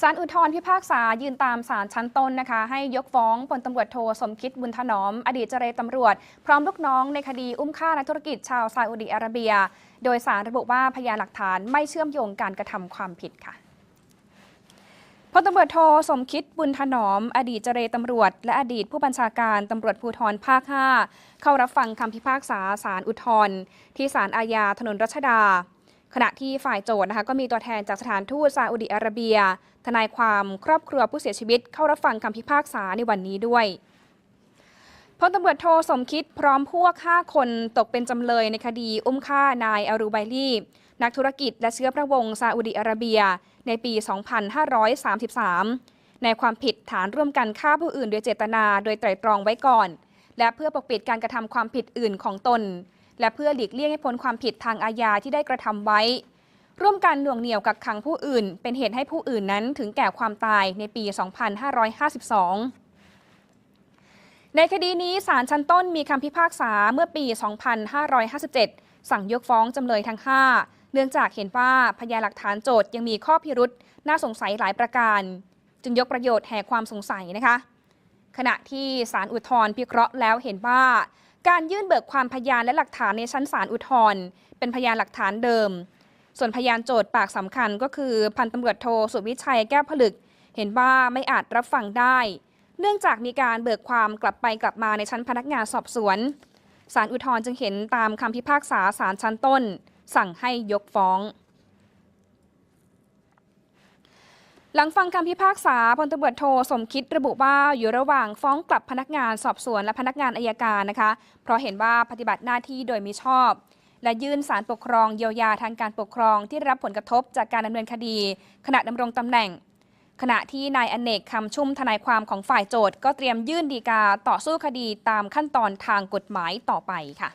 ศาลอุทธรพิพากษายืนตามศาลชั้นต้นนะคะ ให้ยกฟ้องพลตำรวจโทสมคิดบุญถนอม อดีตเจรตำรวจ พร้อมลูกน้องในคดีอุ้มฆ่านักธุรกิจชาวซาอุดิอาระเบีย โดยสารระบุว่าพยานหลักฐานไม่เชื่อมโยงการกระทำความผิดค่ะพลตำรวจโทสมคิดบุญถนอม อดีตเจรตำรวจ และอดีตผู้บัญชาการตำรวจภูธรภาค 5 เข้ารับฟังคำพิพากษาศาลอุทธร์ที่ศาลอาญาถนนรัชดา ขณะที่ฝ่ายโจทย์นะคะก็มีตัวแทนจากสถานทูตซาอุดิอาระเบีย ทนายความครอบครัวผู้เสียชีวิตเข้ารับฟังคำพิพากษาในวันนี้ด้วยพลตำรวจโทสมคิดพร้อมพวก5คนตกเป็นจำเลยในคดีอุ้มฆ่านายอารูไบลี่ นักธุรกิจและเชื้อพระวงศ์ซาอุดิอาระเบีย ในปี 2533 ในความผิดฐานร่วมกันฆ่าผู้อื่นโดยเจตนาโดยไตร่ตรองไว้ก่อน และเพื่อปกปิดการกระทำความผิดอื่นของตน และเพื่อหลีกเลี่ยงให้พ้นความผิดทางอาญาที่ได้กระทำไว้ ร่วมกันหน่วงเหนี่ยวกักขังผู้อื่น เป็นเหตุให้ผู้อื่นนั้นถึงแก่ความตายในปี 2552ในคดีนี้ศาลชั้นต้นมีคำพิพากษาเมื่อปี 2557 สั่งยกฟ้องจำเลยทั้ง 5 เนื่องจากเห็นว่าพยานหลักฐานโจทย์ยังมีข้อพิรุษน่าสงสัยหลายประการ จึงยกประโยชน์แห่ความสงสัยนะคะ ขณะที่ศาลอุทธรณ์พิเคราะห์แล้วเห็นว่า การยื่นเบิกความพยานและหลักฐานในชั้นศาลอุทธรณ์เป็นพยานหลักฐานเดิม ส่วนพยานโจทย์ปากสำคัญก็คือพันตำรวจโทสุวิชัยแก้วผลึก เห็นว่าไม่อาจรับฟังได้ เนื่องจากมีการเบิกความกลับไปกลับมาในชั้นพนักงานสอบสวนศาลอุทธรณ์จึงเห็นตามคำพิพากษาศาลชั้นต้น สั่งให้ยกฟ้อง หลังฟังคำพิพากษาพลตำรวจโทสมคิดระบุว่าอยู่ระหว่างฟ้องกลับพนักงานสอบสวนและพนักงานอายการนะคะ เพราะเห็นว่าปฏิบัติหน้าที่โดยมิชอบ และยื่นสารปกครองเยียวยาทางการปกครองที่รับผลกระทบจากการดำเนินคดี ขณะดำรงตำแหน่ง ขณะที่นายอเนกคำชุ่มทนายความของฝ่ายโจทย์ก็เตรียมยื่นดีกาต่อสู้คดีตามขั้นตอนทางกฎหมายต่อไปค่ะ